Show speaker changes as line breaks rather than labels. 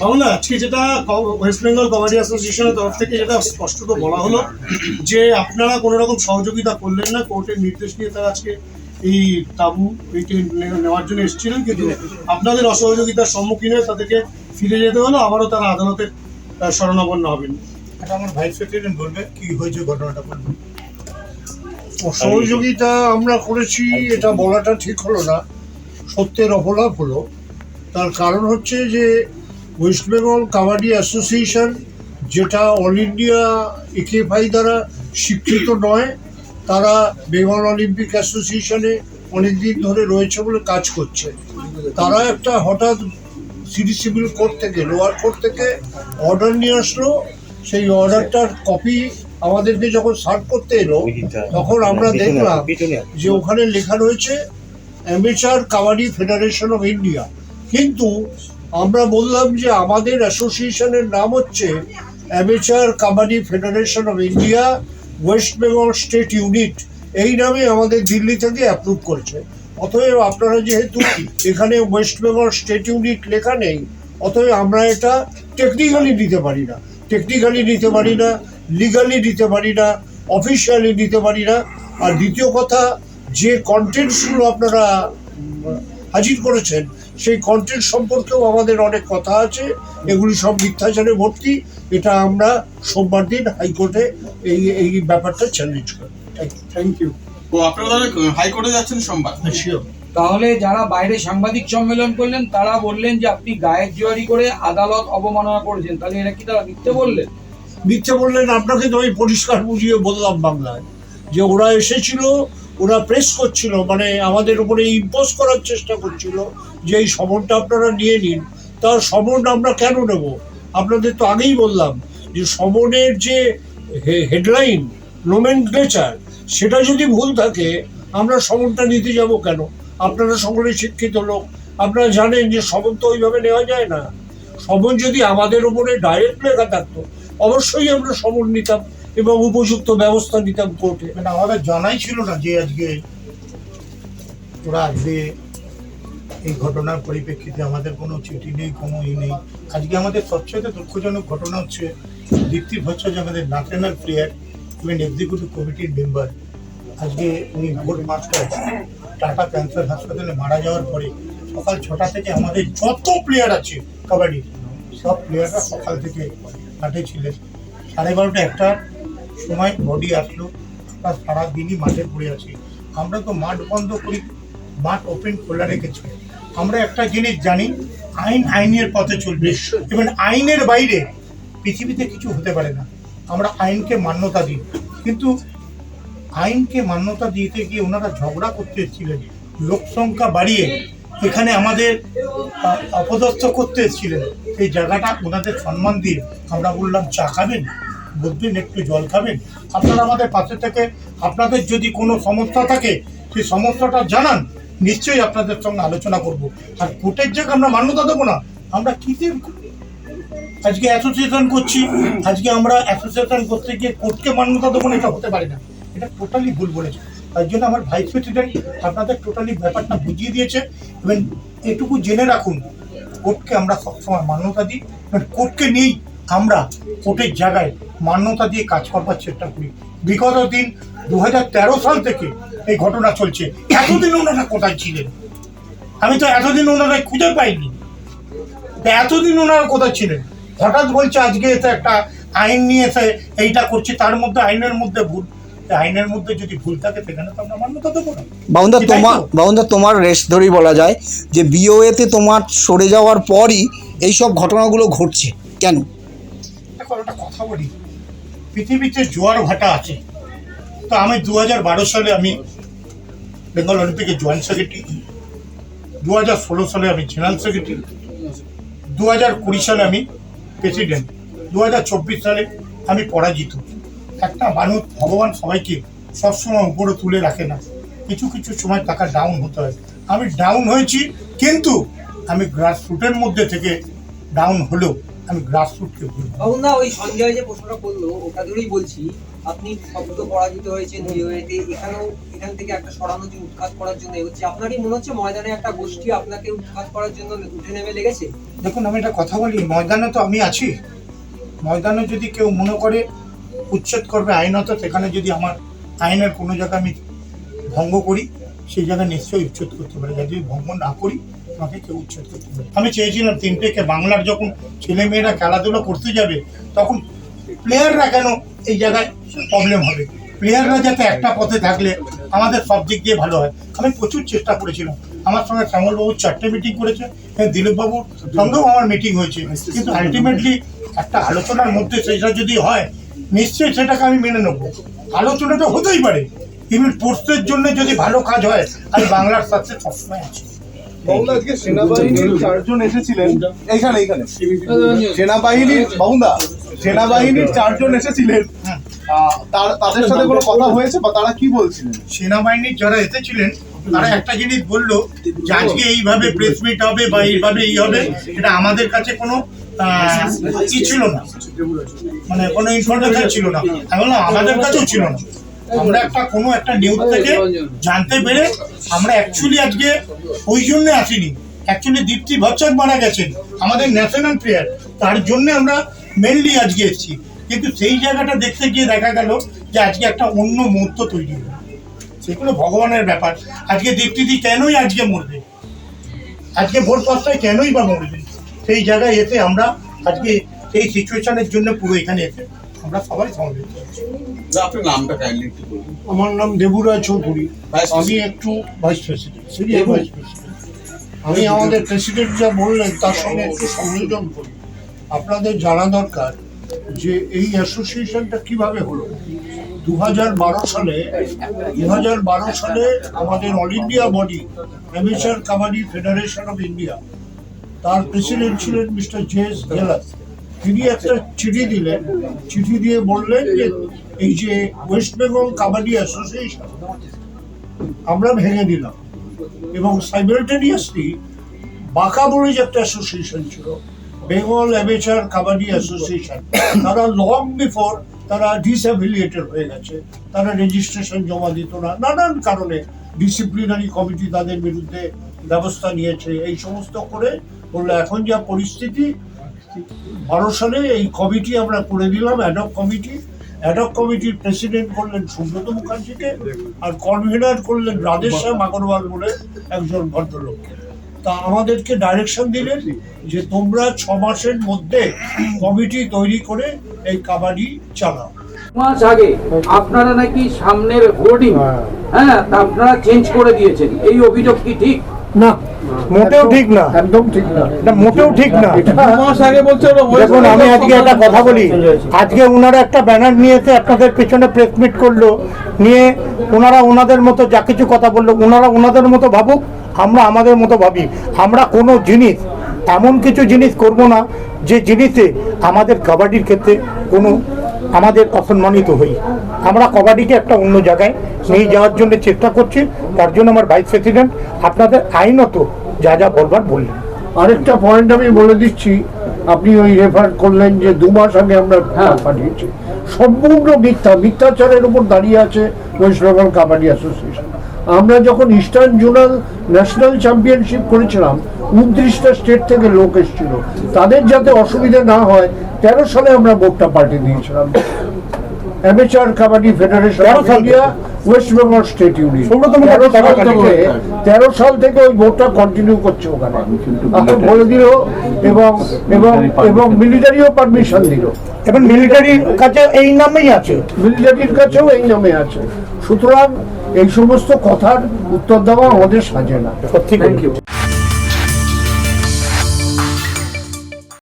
তাহলে আজকে যেটা ওয়েস্ট বেঙ্গল কাবাডি অ্যাসোসিয়েশনের তরফ থেকে যেটা স্পষ্টত বলা হলো যে আপনারা কোনো রকম সহযোগিতা করলেন না কোর্টের নির্দেশ নিয়ে তারা আজকে এই তাবু এইটি নেওয়ার জন্য এসেছিলেন কিন্তু আপনাদের অসহযোগিতার সম্মুখীন হয়ে তাদেরকে ফিরে যেতে হলো আবারও তারা আদালতের আহ, শরণাপন্ন হবেন।
এটা আমার ভাইস প্রেসিডেন্ট বলবে কি হয়েছে ঘটনাটা বলবে
সহযোগিতা আমরা করেছি এটা বলাটা ঠিক হলো না। সত্যের অপলাপ হলো। তার কারণ হচ্ছে যে ওয়েস্ট বেঙ্গল কাবাডি অ্যাসোসিয়েশন, যেটা অল ইন্ডিয়া একেএফআই দ্বারা স্বীকৃত নয়, তারা বেঙ্গল অলিম্পিক অ্যাসোসিয়েশনে অনেক দিন ধরে রয়েছে বলে কাজ করছে। তারা একটা হঠাৎ সিটি সিভিল কোর্ট থেকে, লোয়ার কোর্ট থেকে অর্ডার নিয়ে আসলো। সেই অর্ডারটার কপি আমাদেরকে যখন সার্ভ করতে এলো, তখন আমরা দেখলাম যে ওখানে লেখা রয়েছে amateur kabaddi federation of India. কিন্তু আমরা বললাম যে আমাদের অ্যাসোসিয়েশনের নাম হচ্ছে amateur kabaddi federation of India, west Bengal state unit. এই নামে আমাদের দিল্লি থেকে অ্যাপ্রুভ করেছে। অতএব আপনারা যেহেতু এখানে ওয়েস্ট বেঙ্গল স্টেট ইউনিট লেখা নেই, অতএব আমরা এটা টেকনিক্যালি নিতে পারি না। টেকনিক্যালি নিতে পারি না লিগালি নিতে পারি না অফিসিয়ালি নিতে পারি না। আর দ্বিতীয় কথা, যে কন্টেন্টসগুলো আপনারা হাজির করেছেন সেই কন্টেন্ট সম্পর্কেও আমাদের অনেক কথা আছে। এগুলি সব মিথ্যাচারে ভর্তি। এটা আমরা সোমবার দিন হাইকোর্টে এই এই ব্যাপারটা চ্যালেঞ্জ করি।
থ্যাংক ইউ
ও আপনারা হাইকোর্টে যাচ্ছেন সোমবার?
শিওর
তাহলে যারা বাইরে সাংবাদিক সম্মেলন করলেন তারা বললেন যে আপনি গায়ের জোয়ারি করে আদালত অবমাননা করেছেন। তাহলে এটা কি তারা মিথ্যে বললেন?
মিথ্যে বললেন আপনাকে তো আমি পরিষ্কার বুঝিয়ে বললাম বাংলায়। যে ওরা এসেছিল ওরা প্রেস করছিল মানে আমাদের উপরে ইম্পোজ করার চেষ্টা করছিল। যে এই সমনটা আপনারা নিয়ে নিন, তার সমন আমরা কেন নেব? আপনাদের তো আগেই বললাম যে সমনের যে হেডলাইন নোমেনক্লেচার সেটা যদি ভুল থাকে, আমরা সমনটা নিতে যাব কেন? আপনারা সকলে শিক্ষিত লোক, আপনারা জানেন যে সমন তো ওইভাবে নেওয়া যায় না। সমন যদি আমাদের উপরে ডাইরেক্ট লেখা থাকতো, অবশ্যই আমরা সমন নিতাম এবং উপযুক্ত ব্যবস্থা নিতাম কোর্টে।
মানে আমাদের জানাই ছিল না যে আজকে ওরা আসবে। এই ঘটনার পরিপ্রেক্ষিতে আমাদের কোনো চিঠি নেই, কোনো ই নেই। আজকে আমাদের সবচেয়ে দুঃখজনক ঘটনা হচ্ছে দীপ্তি ভট্টাচার্য আমাদের ন্যাশনাল প্লেয়ার ইভেন এক্সিকিউটিভ কমিটির মেম্বার আজকে উনি ভোট মাস্টার, টাটা ক্যান্সার হাসপাতালে মারা যাওয়ার পরে সকাল ছটা থেকে আমাদের যত প্লেয়ার আছে কাবাডি, সব প্লেয়াররা সকাল থেকে মাঠে ছিলেন। সাড়ে বারোটা একটার সময় বডি আসলো, আমরা সারাদিনই মাঠে পড়ে আছি। আমরা তো মাঠ বন্ধ করি, মাঠ ওপেন খোলা রেখেছি। আমরা একটা জিনিস জানি আইন আইনের পথে চলবে। এবং আইনের বাইরে পৃথিবীতে কিছু হতে পারে না। আমরা আইনকে মান্যতা দিই। কিন্তু আইনকে মান্যতা দিতে গিয়ে ওনারা ঝগড়া করতে এসেছিলেন। লোক সংখ্যা বাড়িয়ে এখানে আমাদের অপদস্থ করতে এসেছিলেন। এই জায়গাটা ওনাদের সম্মান দিয়ে আমরা বললাম চা খাবেন? বলবেন একটু জল খাবেন? আপনারা আমাদের পাশে থেকে আপনাদের যদি কোনো সমস্যা থাকে সেই সমস্যাটা জানান। নিশ্চয়ই আপনাদের সঙ্গে আলোচনা করব। আর কোর্টের জায়গা আমরা মান্যতা দেবো না, আমরা কী আজকে অ্যাসোসিয়েশন করছি, আজকে আমরা অ্যাসোসিয়েশন করতে গিয়ে কোর্টকে মান্যতা দেবো না, এটা হতে পারে না। এটা টোটালি ভুল বলেছে। তার জন্য আমার ভাইস প্রেসিডেন্ট আপনাদের টোটালি ব্যাপারটা বুঝিয়ে দিয়েছে এবং এটুকু জেনে রাখুন, কোর্টকে আমরা সবসময় মান্যতা দিই কোর্টকে নিয়েই আমরা কোর্টের জায়গায় মান্যতা দিয়ে কাজ করবার চেষ্টা করি। বিগত দিন দু হাজার তেরো সাল থেকে এই ঘটনা চলছে। এতদিন ওনারা কোথায় ছিলেন? আমি তো এতদিন ওনারা খুঁজে পাইনি। এতদিন ওনারা কোথায় ছিলেন? হঠাৎ বলছে আজকে এসে একটা আইন নিয়ে এসে এইটা করছি তার মধ্যে আইনের মধ্যে ভুল। আইনের মধ্যে যদি ভুল থাকে সেখানে তো আমরা মান্যতা দেবো না।
বাউন্দা তোমার। বাউন্দা তোমার রেস্ট ধরেই বলা যায় যে বিওএতে তোমার সরে যাওয়ার পরই এই সব ঘটনাগুলো ঘটছে। কেন?
এখন একটা কথা বলি। পৃথিবীতে জোয়ার ভাটা আছে। তো আমি দু হাজার বারো সালে আমি বেঙ্গল অলিম্পিকের জয়েন্ট সেক্রেটারি দু হাজার ষোলো সালে আমি জেনারেল সেক্রেটারি দু হাজার কুড়ি সালে আমি প্রেসিডেন্ট দু হাজার চব্বিশ সালে আমি পরাজিত। একটা মানুষ ভগবান সবাইকে সবসময় উপরে তুলে রাখে না। কিছু কিছু সময় টাকা ডাউন হতে হয়। আমি ডাউন হয়েছি, কিন্তু আমি গ্রাসরুটের মধ্যে থেকে ডাউন হলেও আমি গ্রাসরুটকে ভুলব না।
ওই সঞ্জয় যে প্রশ্নটা করল, ওটা ধরেই বলছি আপনি শব্দ পরাজিত হয়েছেন ভিওএতে এখানেও, এখান থেকে একটা সরানো যে উৎখাত করার জন্য এগোচ্ছে। আপনারই মনে হচ্ছে ময়দানে একটা গোষ্ঠী আপনাকে উৎখাত করার জন্য উঠে নেমে লেগেছে?
দেখুন, আমি একটা কথা বলি, ময়দানে তো আমি আছি। ময়দানে যদি কেউ মনে করে উচ্ছেদ করবে আইনত, সেখানে যদি আমার আইনের কোনো জায়গা আমি ভঙ্গ করি, সেই জায়গায় নিশ্চয়ই উচ্ছেদ করতে পারে। যদি ভঙ্গ না করি, আমাকে কেউ উচ্ছেদ করতে পারে আমি চেয়েছিলাম তিনটেকে, বাংলার যখন ছেলে মেয়েরা খেলাধুলা করতে যাবে, তখন প্লেয়াররা কেন এই জায়গায় প্রবলেম হবে? প্লেয়াররা যাতে একটা পথে থাকলে আমাদের সব দিক দিয়ে ভালো হয়। আমি প্রচুর চেষ্টা করেছিলাম। আমার সঙ্গে শ্যামলবাবু চারটে মিটিং করেছে দিলীপ বাবুর সঙ্গেও আমার মিটিং হয়েছে। কিন্তু আলটিমেটলি একটা আলোচনার মধ্যে সেটা যদি হয়, নিশ্চয়ই সেটাকে আমি মেনে নেব। আলোচনাটা হতেই পারে। ইভেন স্পোর্টসের জন্য যদি ভালো কাজ হয় আমি বাংলার সাথে সবসময় আছি।
আজকে সেনাবাহিনীর চারজন এসেছিলেন। এইখানে এইখানে। সেনাবাহিনীর বাবুদা সেনাবাহিনীর চারজন এসেছিলেন। তাদের সাথে কোনো কথা হয়েছে বা তারা কি বলছিলেন?
সেনাবাহিনীর যারা এসেছিলেন তারা একটা জিনিস বলল যে আজকে এইভাবে প্রেস মিট হবে বা এইভাবে এই হবে এটা আমাদের কাছে কোনো আহ, ই ছিল না। মানে কোনো ইনফরমেশন ছিল না। আমি বললাম আমাদের কাছেও ছিল না। আমরা একটা কোনো একটা নিউজ থেকে জানতে পেরে আমরা অ্যাকচুয়ালি আজকে ওই জন্য আসিনি। অ্যাকচুয়ালি দীপ্তি ভচ্চক মারা গেছেন, আমাদের ন্যাশনাল প্লেয়ার তার জন্য আমরা মেনলি আজকে এসেছি। কিন্তু সেই জায়গাটা দেখতে গিয়ে দেখা গেল যে আজকে একটা অন্য মুহূর্ত তৈরি হলো। সেগুলো ভগবানের ব্যাপার। আজকে দীপ্তিদি কেনই আজকে মরবে? আজকে ভোর পাঁচটায় কেনই বা মরবে? সেই জায়গায় এসে আমরা আজকে এই সিচুয়েশনের জন্য পুরো এখানে এসে আমরা সবাই সমবেত
আপনার নামটা কাইন্ডলি একটু বলুন।
আমার নাম দেবুরায় চৌধুরী। আমি একটু vice president senior vice president আমি আমাদের প্রেসিডেন্ট যা বললেন তার সঙ্গে একটু সংযোজন করি আপনাদের জানা দরকার যে এই অ্যাসোসিয়েশনটা কীভাবে হলো? দু হাজার বারো সালে দু হাজার বারো সালে আমাদের all India body amateur kabaddi federation of India তার প্রেসিডেন্ট ছিলেন মিস্টার জে এস গেলাস তিনি একটা চিঠি দিলেন। চিঠি দিয়ে বললেন যে, এই যে ওয়েস্ট বেঙ্গল কাবাডি অ্যাসোসিয়েশন, আমরা ভেঙে দিলাম। এবং সাইমালটেনিয়াসলি বাঁকা বলে যে একটা অ্যাসোসিয়েশন ছিল, বেঙ্গল অ্যামেচার কাবাডি অ্যাসোসিয়েশন। তারা লং বিফোর তারা ডিসঅ্যাফিলিয়েটেড হয়ে গেছে, তারা রেজিস্ট্রেশন জমা দিত না। নানান কারণে ডিসিপ্লিনারি কমিটি তাদের বিরুদ্ধে ব্যবস্থা নিয়েছে, এই সমস্ত করে বলল, এখন যা পরিস্থিতি বারো এই কমিটি আমরা করে দিলাম ad hoc committee. Ad hoc কমিটির প্রেসিডেন্ট করলেন সুব্রত মুখার্জিকে আর কনভেনার করলেন রাধেশ্যাম আগরওয়াল বলে একজন ভদ্রলোককে। তা আমাদেরকে ডাইরেকশন দিলেন যে তোমরা ছ মাসের মধ্যে কমিটি তৈরি করে এই কাবাডি চালাও।
মাস আগে আপনারা নাকি সামনের হোর্ডিং হ্যাঁ। আপনারা চেঞ্জ করে দিয়েছেন। এই অভিযোগ কি ঠিক?
না মোটেও ঠিক না।
একদম ঠিক না।
এটা মোটেও ঠিক না।
মাস আগে বলছে
দেখুন আমি আজকে একটা কথা বলি। আজকে ওনারা একটা ব্যানার নিয়েছে আপনাদের পেছনে প্রেস মিট করল নিয়ে ওনারা ওনাদের মতো যা কিছু কথা বলল ওনারা ওনাদের মতো ভাবুক আমরা আমাদের মতো ভাবি। আমরা কোনো জিনিস এমন কিছু জিনিস করব না যে জিনিসে আমাদের কাবাডির ক্ষেত্রে কোনো আমাদের অসম্মানিত হই। আমরা কবাডিকে একটা অন্য জায়গায় নিয়ে যাওয়ার জন্য চেষ্টা করছি তার জন্য আমার ভাইস প্রেসিডেন্ট আপনাদের আইনত যা যা বলবার বললেন।
আরেকটা পয়েন্ট আমি বলে দিচ্ছি আপনি ওই রেফার করলেন যে দু মাস আগে আমরা পাঠিয়েছি। সম্পূর্ণ মিথ্যা মিথ্যাচারের উপর দাঁড়িয়ে আছে ওয়েস্ট বেঙ্গল কাবাডি অ্যাসোসিয়েশন আমরা যখন ইস্টার্ন জোনাল ন্যাশনাল চ্যাম্পিয়নশিপ করেছিলাম উনত্রিশটা স্টেট থেকে লোক এসেছিল। তাদের যাতে অসুবিধা না হয় তেরো সালে আমরা বোর্ডটা পাঠিয়ে দিয়েছিলাম। Amateur kabaddi federation of India west Bengal state
unit
তেরো সাল থেকে তেরো সাল থেকে ওই ভোটটা কন্টিনিউ করছে ওখানে। বলে দিল এবং এবং এবং মিলিটারিও পারমিশন দিল।
এবং মিলিটারির কাছে এই নামেই আছে।
মিলিটারির কাছেও এই নামে আছে। সুতরাং এই সমস্ত কথার উত্তর দেওয়া আমাদের সাজে না।
Thank you